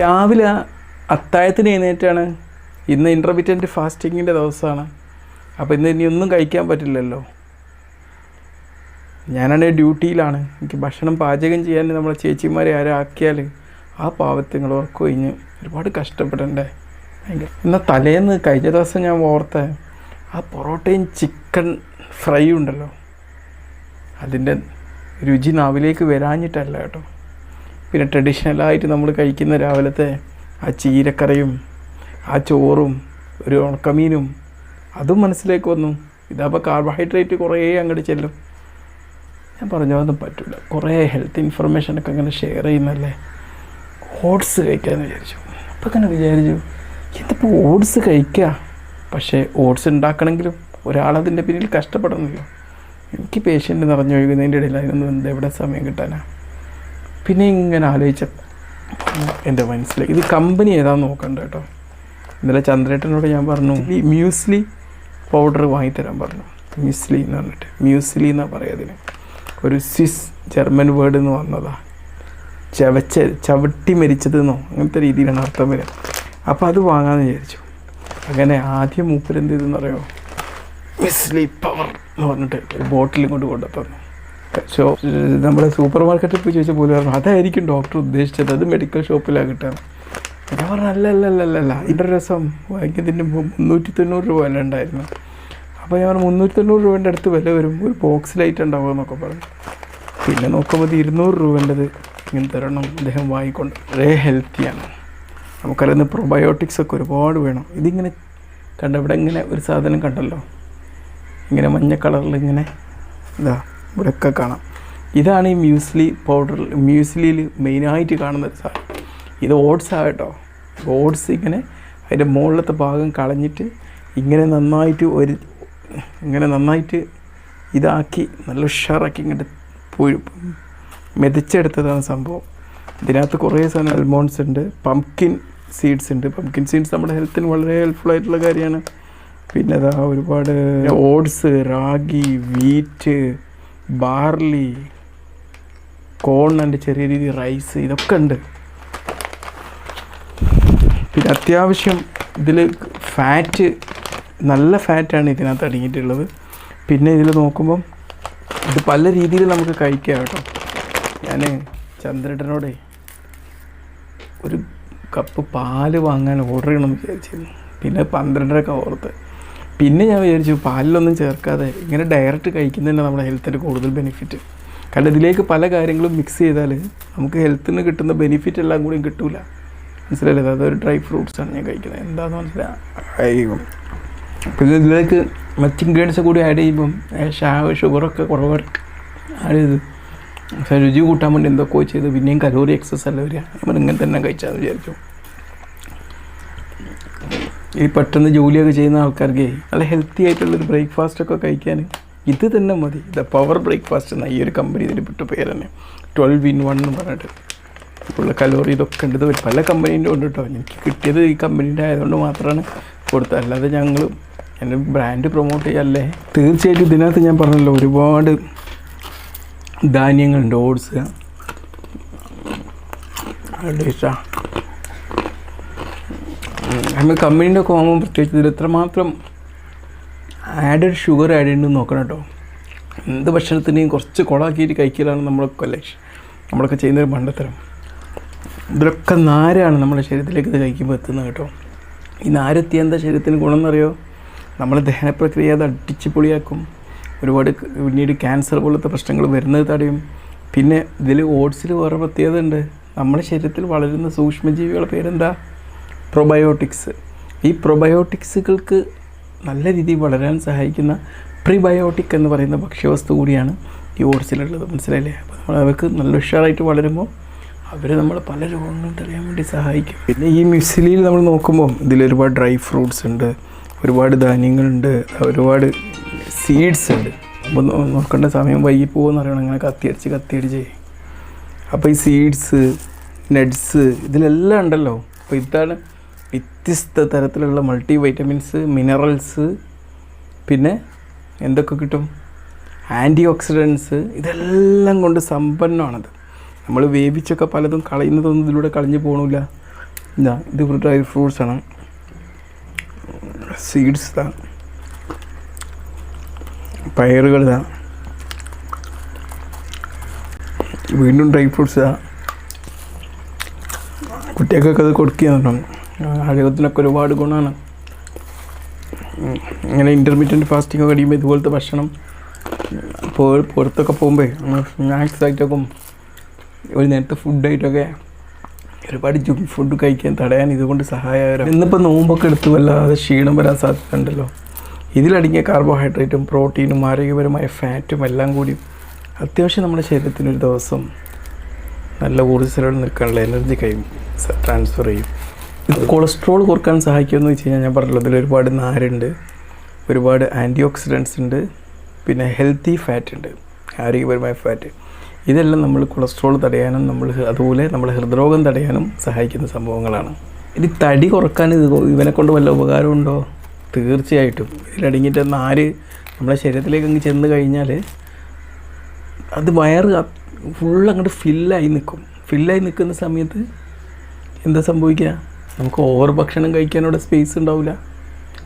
രാവിലെ അത്താഴത്തിന് എഴുന്നേറ്റാണ്. ഇന്ന് ഇന്റർമീഡിയറ്റ് ഫാസ്റ്റിങ്ങിന്റെ ദിവസമാണ്. അപ്പോൾ ഇന്ന് ഇനി ഒന്നും കഴിക്കാൻ പറ്റില്ലല്ലോ. ഞാനാണെങ്കിൽ ഡ്യൂട്ടിയിലാണ്. എനിക്ക് ഭക്ഷണം പാചകം ചെയ്യാൻ നമ്മളെ ചേച്ചിമാരെ ആരും ആക്കിയാൽ ആ പാവത്തുങ്ങൾ ഉറക്കം കഴിഞ്ഞ് ഒരുപാട് കഷ്ടപ്പെടണ്ടേ. ഭയങ്കര എന്നാൽ തലേന്ന് കഴിഞ്ഞ ദിവസം ഞാൻ ഓർത്ത ആ പൊറോട്ടയും ചിക്കൻ ഫ്രൈ ഉണ്ടല്ലോ. അതിന്റെ രുചി നാവിലേക്ക് വരാഞ്ഞിട്ടല്ല കേട്ടോ. പിന്നെ ട്രഡീഷണലായിട്ട് നമ്മൾ കഴിക്കുന്ന രാവിലത്തെ ആ ചീരക്കറിയും ആ ചോറും ഒരു ഉണക്കമീനും അതും മനസ്സിലേക്ക് വന്നു. ഇതാകുമ്പോൾ കാർബോഹൈഡ്രേറ്റ് കുറേ അങ്ങോട്ട് ചെല്ലും. ഞാൻ പറഞ്ഞു അതൊന്നും പറ്റില്ല കുറേ ഹെൽത്ത് ഇൻഫർമേഷനൊക്കെ അങ്ങനെ ഷെയർ ചെയ്യുന്നല്ലേ? ഓട്സ് കഴിക്കാമെന്ന് വിചാരിച്ചു. അപ്പം അങ്ങനെ വിചാരിച്ചു ഇതിപ്പോൾ ഓട്സ് കഴിക്കുക പക്ഷേ ഓട്സ് ഉണ്ടാക്കണമെങ്കിലും ഒരാളതിന്റെ പിന്നിൽ കഷ്ടപ്പെടണമല്ലോ എനിക്ക് പേഷ്യന്റ് നിറഞ്ഞൊഴുകുന്നതിന്റെ ഇടയിൽ അതിനൊന്നും എന്ത് എവിടെ സമയം കിട്ടാനാ? പിന്നെ ഇങ്ങനെ ആലോചിച്ച എന്റെ മനസ്സിലേക്ക് ഇത് കമ്പനി ഏതാന്ന് നോക്കണ്ട കേട്ടോ ഇന്നലെ ചന്ദ്രേട്ടനോട് ഞാൻ പറഞ്ഞു ഈ മ്യൂസ്ലി പൗഡർ വാങ്ങിത്തരാൻ പറഞ്ഞു. മ്യൂസ്ലി എന്ന് പറഞ്ഞിട്ട്. മ്യൂസ്ലി എന്നാണ് പറയുന്നതിന് ഒരു സ്വിസ് ജർമ്മൻ വേർഡ് എന്ന് വന്നതാ. ചവച്ച ചവിട്ടി മരിച്ചതെന്നോ അങ്ങനത്തെ രീതിയിലാണ് അർത്ഥം വരിക. അപ്പോൾ അത് വാങ്ങാമെന്ന് വിചാരിച്ചു. അങ്ങനെ ആദ്യം മൂപ്പരെന്ത് ചെയ്തെന്ന് അറിയോ മിസ്ലി പവർ എന്ന് പറഞ്ഞിട്ട് ഒരു ബോട്ടിൽ കൊണ്ട് കൊണ്ടു തന്നു നമ്മൾ സൂപ്പർ മാർക്കറ്റിൽ പോയി ചോദിച്ചാൽ പോലും പറഞ്ഞു അതായിരിക്കും ഡോക്ടർ ഉദ്ദേശിച്ചത് അത് മെഡിക്കൽ ഷോപ്പിലാണ് കിട്ടുക ഞാൻ പറഞ്ഞു അല്ല അല്ല അല്ല അല്ല അല്ല ഇതിന്റെ രസം വാങ്ങിയതിന്റെ മുന്നൂറ്റി തൊണ്ണൂറ് രൂപ അല്ല ഉണ്ടായിരുന്നു. അപ്പോൾ ഞാൻ പറഞ്ഞു മുന്നൂറ്റി തൊണ്ണൂറ് രൂപേന്റെ അടുത്ത് വില വരും ഒരു ബോക്സിലായിട്ട് ഉണ്ടാവുമെന്നൊക്കെ പറഞ്ഞു. പിന്നെ നോക്കുമ്പോൾ ഇരുന്നൂറ് രൂപേന്റെത് ഇങ്ങനെ തരണം അദ്ദേഹം വാങ്ങിക്കൊണ്ട്. വളരെ ഹെൽത്തിയാണ് നമുക്കറിയുന്ന പ്രൊബയോട്ടിക്സ് ഒക്കെ ഒരുപാട് വേണം. ഇതിങ്ങനെ കണ്ട ഇവിടെ ഇങ്ങനെ ഒരു സാധനം കണ്ടല്ലോ? ഇങ്ങനെ മഞ്ഞ കളറിൽ ഇങ്ങനെ ഇതാ. ഇവിടെയൊക്കെ കാണാം. ഇതാണ് ഈ മ്യൂസ്ലി പൗഡർ മ്യൂസ്ലിയിൽ മെയിനായിട്ട് കാണുന്ന ഒരു സാധനം. ഇത് ഓട്സ് ആകട്ടോ ഓട്സ് ഇങ്ങനെ അതിന്റെ മുകളിലത്തെ ഭാഗം കളഞ്ഞിട്ട് ഇങ്ങനെ നന്നായിട്ട് ഒരു ഇങ്ങനെ നന്നായിട്ട് ഇതാക്കി നല്ല ഉഷാറാക്കി ഇങ്ങോട്ട് പോയി മെതിച്ചെടുത്തതാണ് സംഭവം. ഇതിനകത്ത് കുറേ സാധനം അൽമോൺസ് ഉണ്ട് പംകിൻ സീഡ്സ് ഉണ്ട്. പംകിൻ സീഡ്സ് നമ്മുടെ ഹെൽത്തിന് വളരെ ഹെൽപ്ഫുൾ ആയിട്ടുള്ള കാര്യമാണ്. പിന്നെ അതാ ഒരുപാട് oats ragi wheat barley corn and ചെറിയ രീതി റൈസ് ഇതൊക്കെ ഉണ്ട്. പിന്നെ അത്യാവശ്യം ഇതിൽ ഫാറ്റ് നല്ല ഫാറ്റാണ് ഇതിനകത്ത് അടങ്ങിയിട്ടുള്ളത്. പിന്നെ ഇതിൽ നോക്കുമ്പം ഇത് പല രീതിയിൽ നമുക്ക് കഴിക്കാം കേട്ടോ. ഞാൻ ചന്ദ്രേട്ടനോടെ ഒരു കപ്പ് പാൽ വാങ്ങാൻ ഓർഡർ ചെയ്യണമെന്ന് വിചാരിച്ചിരുന്നു. പിന്നെ പന്ത്രണ്ടരൊക്കെ ഓർത്ത്. പിന്നെ ഞാൻ വിചാരിച്ചു പാലിലൊന്നും ചേർക്കാതെ ഇങ്ങനെ ഡയറക്റ്റ് കഴിക്കുന്നതന്നെ നമ്മുടെ ഹെൽത്തിന് കൂടുതൽ ബെനിഫിറ്റ് കാരണം ഇതിലേക്ക് പല കാര്യങ്ങളും മിക്സ് ചെയ്താൽ നമുക്ക് ഹെൽത്തിന് കിട്ടുന്ന ബെനിഫിറ്റ് എല്ലാം കൂടിയും കിട്ടൂല. മനസ്സിലായില്ല? അതൊരു ഡ്രൈ ഫ്രൂട്ട്സാണ് ഞാൻ കഴിക്കുന്നത്. എന്താണെന്ന് മനസ്സിലായി പിന്നെ ഇതിലേക്ക് മറ്റ് ഇൻഗ്രീഡിയൻസ് കൂടി ആഡ് ചെയ്യുമ്പം ഷാവ് ഷുഗറൊക്കെ കുറവ് ആഡ് ചെയ്ത് പക്ഷേ രുചി കൂട്ടാൻ വേണ്ടി എന്തൊക്കെയോ ചെയ്ത് പിന്നെയും കലോറി എക്സസ് അല്ല വരിക. നമ്മൾ ഇങ്ങനെ തന്നെ കഴിച്ചാന്ന് വിചാരിച്ചു. ഈ പെട്ടെന്ന് ജോലിയൊക്കെ ചെയ്യുന്ന ആൾക്കാർക്ക് നല്ല ഹെൽത്തി ആയിട്ടുള്ളൊരു ബ്രേക്ക്ഫാസ്റ്റ് ഒക്കെ കഴിക്കാൻ ഇത് തന്നെ മതി. ദ പവർ ബ്രേക്ക്ഫാസ്റ്റ് എന്ന ഈ ഒരു കമ്പനി ഇതിൽ വിട്ട പേര് തന്നെ. ട്വൽവ് ഇൻ വൺ എന്ന് പറഞ്ഞിട്ട്. ഉള്ള കലോറി ഇതൊക്കെ ഉണ്ട്. ഇത് പല കമ്പനീന്റെ ഉണ്ട് കേട്ടോ എനിക്ക് കിട്ടിയത് ഈ കമ്പനീന്റെ ആയതുകൊണ്ട് മാത്രമാണ് കൊടുത്തത്. അല്ലാതെ ഞങ്ങൾ എന്റെ ബ്രാൻഡ് പ്രൊമോട്ട് ചെയ്യല്ലേ? തീർച്ചയായിട്ടും ഇതിനകത്ത് ഞാൻ പറഞ്ഞല്ലോ ഒരുപാട് ധാന്യങ്ങളുണ്ട്. ഓട്സ് ഇഷ്ടമാണ് നമ്മൾ കമ്പനീന്റെ ഒക്കെ വാങ്ങുമ്പോൾ പ്രത്യേകിച്ച് ഇതിൽ എത്രമാത്രം ആഡഡ് ഷുഗർ ആഡ് ചെയ്യുന്നത് നോക്കണം കേട്ടോ. എന്ത് ഭക്ഷണത്തിനെയും കുറച്ച് കുളാക്കിയിട്ട് കഴിക്കലാണ് നമ്മളൊക്കെ ലക്ഷ്യം നമ്മളൊക്കെ ചെയ്യുന്നൊരു മണ്ടത്തരം. ഇതിലൊക്കെ നാരാണ് നമ്മുടെ ശരീരത്തിലേക്ക് ഇത് കഴിക്കുമ്പോൾ എത്തുന്നത് കേട്ടോ. ഈ നാരെത്തി എന്താ ശരീരത്തിന് ഗുണം എന്നറിയോ നമ്മളെ ദഹനപ്രക്രിയ അത് അടിച്ച് പൊളിയാക്കും ഒരുപാട് പിന്നീട് ക്യാൻസർ പോലത്തെ പ്രശ്നങ്ങൾ വരുന്നത് തടയും. പിന്നെ ഇതിൽ ഓട്സിൽ വേറെ പ്രത്യേകത ഉണ്ട്. നമ്മുടെ ശരീരത്തിൽ വളരുന്ന സൂക്ഷ്മജീവികളുടെ പേരെന്താ? പ്രൊബയോട്ടിക്സ് ഈ പ്രൊബയോട്ടിക്സുകൾക്ക് നല്ല രീതിയിൽ വളരാൻ സഹായിക്കുന്ന പ്രീബയോട്ടിക് എന്ന് പറയുന്ന ഭക്ഷ്യവസ്തു കൂടിയാണ് ഈ ഓട്സിലുള്ളത്. മനസ്സിലായില്ലേ? അപ്പോൾ നമ്മൾ അവർക്ക് നല്ല ഉഷാറായിട്ട് വളരുമ്പോൾ അവർ നമ്മൾ പല രോഗങ്ങളും തടയാൻ വേണ്ടി സഹായിക്കും. പിന്നെ ഈ മ്യൂസിലിയിൽ നമ്മൾ നോക്കുമ്പോൾ ഇതിൽ ഒരുപാട് ഡ്രൈ ഫ്രൂട്ട്സ് ഉണ്ട് ഒരുപാട് ധാന്യങ്ങളുണ്ട് ഒരുപാട് സീഡ്സ് ഉണ്ട്. അപ്പോൾ നോക്കേണ്ട സമയം വൈകി പോകുമെന്ന് അറിയണം. അങ്ങനെ കത്തിയടിച്ച് കത്തിയടിച്ച്. അപ്പോൾ ഈ സീഡ്സ് നട്ട്സ് ഇതിലെല്ലാം ഉണ്ടല്ലോ. അപ്പോൾ ഇതാണ് വ്യത്യസ്ത തരത്തിലുള്ള മൾട്ടി വൈറ്റമിൻസ് മിനറൽസ് പിന്നെ എന്തൊക്കെ കിട്ടും? ആന്റി ഓക്സിഡൻസ് ഇതെല്ലാം കൊണ്ട് സമ്പന്നമാണത് നമ്മൾ വേവിച്ചൊക്കെ പലതും കളയുന്നതൊന്നും ഇതിലൂടെ കളഞ്ഞു പോകണില്ല ഇതാ ഇത് ഡ്രൈ ഫ്രൂട്ട്സ് ആണ്. സീഡ്സ് ഇതാണ് പയറുകൾ ഇതാ. വീണ്ടും ഡ്രൈ ഫ്രൂട്ട്സ് ഇതാ. കുട്ടികൾക്കൊക്കെ അത് കൊടുക്കുകയാണ് ആരോഗ്യത്തിനൊക്കെ ഒരുപാട് ഗുണമാണ്. ഇങ്ങനെ ഇന്റർമീഡിയറ്റ് ഫാസ്റ്റിംഗ് ഒക്കെ കഴിയുമ്പോൾ ഇതുപോലത്തെ ഭക്ഷണം പുറത്തൊക്കെ പോകുമ്പോൾ സ്നാക്സ് ആയിട്ടൊക്കെ ഒരു നേരത്തെ ഫുഡായിട്ടൊക്കെ ഒരുപാട് ജങ്ക് ഫുഡ് കഴിക്കാൻ തടയാൻ ഇതുകൊണ്ട് സഹായകരം. ഇന്നിപ്പോൾ നോമ്പൊക്കെ എടുത്ത് വല്ലാതെ ക്ഷീണം വരാൻ സാധ്യതയുണ്ടല്ലോ ഇതിലടങ്ങിയ കാർബോഹൈഡ്രേറ്റും പ്രോട്ടീനും ആരോഗ്യപരമായ ഫാറ്റും എല്ലാം കൂടി അത്യാവശ്യം നമ്മുടെ ശരീരത്തിന് ഒരു ദിവസം നല്ല ഊർജസ്വലോടെ നിൽക്കാനുള്ള എനർജി കഴിയും ട്രാൻസ്ഫർ ചെയ്യും. ഇത് കൊളസ്ട്രോൾ കുറയ്ക്കാൻ സഹായിക്കുമെന്ന് വെച്ച് കഴിഞ്ഞാൽ ഞാൻ പറഞ്ഞല്ലോ ഇതിൽ ഒരുപാട് നാരുണ്ട് ഒരുപാട് ആന്റി ഓക്സിഡൻസ് ഉണ്ട് പിന്നെ ഹെൽത്തി ഫാറ്റ് ഉണ്ട് ആരോഗ്യപരമായ ഫാറ്റ് ഇതെല്ലാം നമ്മൾ കൊളസ്ട്രോൾ തടയാനും നമ്മൾ അതുപോലെ നമ്മൾ ഹൃദ്രോഗം തടയാനും സഹായിക്കുന്ന സംഭവങ്ങളാണ്. ഇനി തടി കുറയ്ക്കാൻ ഇത് ഇവനെ കൊണ്ട് വല്ല ഉപകാരമുണ്ടോ? തീർച്ചയായിട്ടും. ഇതിലടങ്ങിയിട്ട് നാര് നമ്മുടെ ശരീരത്തിലേക്ക് അങ്ങ് ചെന്ന് കഴിഞ്ഞാൽ അത് വയറ് ഫുൾ അങ്ങോട്ട് ഫില്ലായി നിൽക്കും ഫില്ലായി നിൽക്കുന്ന സമയത്ത് എന്താ സംഭവിക്കുക നമുക്ക് ഓവർ ഭക്ഷണം കഴിക്കാനുള്ള സ്പേസ് ഉണ്ടാവില്ല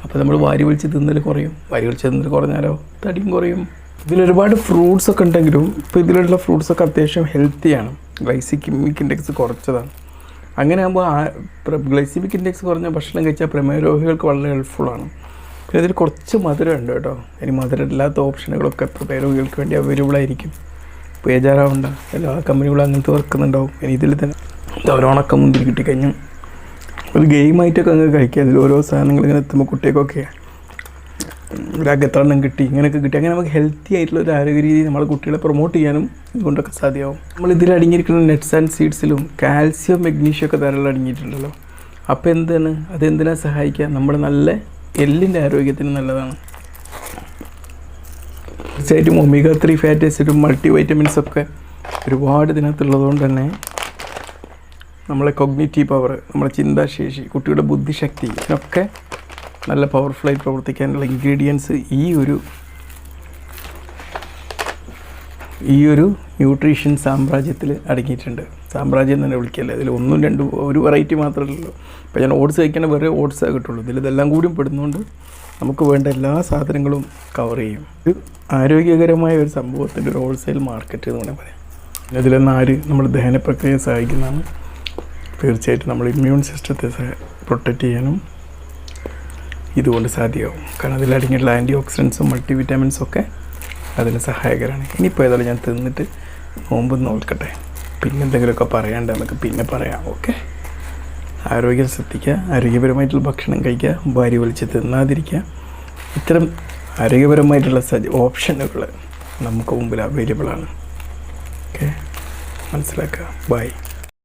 അപ്പോൾ നമ്മൾ വാരി വലിച്ച് തിന്നൽ കുറയും. വാരി വലിച്ച് തിന്നൽ കുറഞ്ഞാലോ തടിയും കുറയും. ഇതിലൊരുപാട് ഫ്രൂട്ട്സ് ഒക്കെ ഉണ്ടെങ്കിലും ഇപ്പോൾ ഇതിലുള്ള ഫ്രൂട്ട്സ് ഒക്കെ അത്യാവശ്യം ഹെൽത്തിയാണ് ഗ്ലൈസിമിക് ഇൻഡെക്സ് കുറച്ചതാണ്. അങ്ങനെ ആകുമ്പോൾ ഗ്ലൈസിമിക് ഇൻഡെക്സ് കുറഞ്ഞ ഭക്ഷണം കഴിച്ചാൽ പ്രമേയ രോഗികൾക്ക് വളരെ ഹെൽപ്ഫുള്ളാണ് പിന്നെ ഇതിൽ കുറച്ച് മധുരം ഉണ്ട് കേട്ടോ. ഇനി മധുരം ഇല്ലാത്ത ഓപ്ഷനുകളൊക്കെ പ്രമേയ രോഗികൾക്ക് വേണ്ടി അവൈലബിൾ ആയിരിക്കും. ബേജാറാവണ്ട എല്ലാ കമ്പനികളും അങ്ങനത്തെ വർക്കുന്നുണ്ടാവും ഇനി ഇതിൽ തന്നെ ഉണക്ക മുന്തിരി കിട്ടിക്കഴിഞ്ഞു ഒരു ഗെയിമായിട്ടൊക്കെ അങ്ങ് കഴിക്കുക അതിൽ ഓരോ സാധനങ്ങൾ ഇങ്ങനെ എത്തുമ്പോൾ കുട്ടികൾക്കൊക്കെ ഒരു അകത്തെണ്ണം കിട്ടി ഇങ്ങനെയൊക്കെ കിട്ടി. അങ്ങനെ നമുക്ക് ഹെൽത്തി ആയിട്ടുള്ള ഒരു ആരോഗ്യ രീതി നമ്മളെ കുട്ടികളെ പ്രൊമോട്ട് ചെയ്യാനും ഇതുകൊണ്ടൊക്കെ സാധ്യമാവും. നമ്മൾ ഇതിൽ അടങ്ങിയിരിക്കുന്ന നെറ്റ്സ് ആൻഡ് സീഡ്സിലും കാൽസ്യം മെഗ്നീഷ്യം ഒക്കെ ധാരാളം അടങ്ങിയിട്ടുണ്ടല്ലോ. അപ്പോൾ എന്താണ്? അതെന്തിനാ സഹായിക്കുക? നമ്മുടെ നല്ല എല്ലിന്റെ ആരോഗ്യത്തിന് നല്ലതാണ്. തീർച്ചയായിട്ടും ഒമേഗ ത്രീ ഫാറ്റ് ആസിഡും മൾട്ടി വൈറ്റമിൻസ് ഒക്കെ ഒരുപാട് ഇതിനകത്തുള്ളതുകൊണ്ട് തന്നെ നമ്മളെ കൊഗ്നിറ്റീവ് പവർ നമ്മളെ ചിന്താശേഷി കുട്ടിയുടെ ബുദ്ധിശക്തി ഇതിനൊക്കെ നല്ല പവർഫുള്ളായി പ്രവർത്തിക്കാനുള്ള ഇൻഗ്രീഡിയൻസ് ഈ ഒരു ഈ ഒരു ന്യൂട്രീഷൻ സാമ്രാജ്യത്തിൽ അടങ്ങിയിട്ടുണ്ട്. സാമ്രാജ്യം തന്നെ വിളിക്കല്ലേ? അതിൽ ഒന്നും രണ്ടും ഒരു വെറൈറ്റി മാത്രമല്ലല്ലോ. ഇപ്പോൾ ഞാൻ ഓട്സ് കഴിക്കണ വേറെ ഓട്സേ കിട്ടുള്ളൂ. ഇതിൽ ഇതെല്ലാം കൂടിയും പെടുന്നതുകൊണ്ട് നമുക്ക് വേണ്ട എല്ലാ സാധനങ്ങളും കവർ ചെയ്യും. ഒരു ആരോഗ്യകരമായ ഒരു സംഭവത്തിന്റെ ഒരു ഹോൾസെയിൽ മാർക്കറ്റ് എന്ന് വേണമെങ്കിൽ പറയാം. ഇതിലെ നാര് നമ്മുടെ ദഹന പ്രക്രിയയെ സഹായിക്കുന്നതാണ്. തീർച്ചയായിട്ടും നമ്മൾ ഇമ്മ്യൂൺ സിസ്റ്റത്തെ പ്രൊട്ടക്റ്റ് ചെയ്യാനും ഇതുകൊണ്ട് സാധ്യമാവും. കാരണം അതിലടങ്ങിയിട്ടുള്ള ആന്റി ഓക്സിഡൻസും മൾട്ടി വിറ്റാമിൻസും ഒക്കെ അതിന് സഹായകരമാണ് ഇനിയിപ്പോൾ ഏതായാലും ഞാൻ തിന്നിട്ട് നോമ്പ് നോക്കട്ടെ പിന്നെ എന്തെങ്കിലുമൊക്കെ പറയാണ്ട് നമുക്ക് പിന്നെ പറയാം. ഓക്കെ? ആരോഗ്യം ശ്രദ്ധിക്കുക ആരോഗ്യപരമായിട്ടുള്ള ഭക്ഷണം കഴിക്കുക ഭാര്യ വലിച്ച് തിന്നാതിരിക്കുക. ഇത്തരം ആരോഗ്യപരമായിട്ടുള്ള സജ ഓപ്ഷനുകൾ നമുക്ക് മുമ്പിൽ അവൈലബിളാണ് ഓക്കെ? മനസ്സിലാക്കുക. ബൈ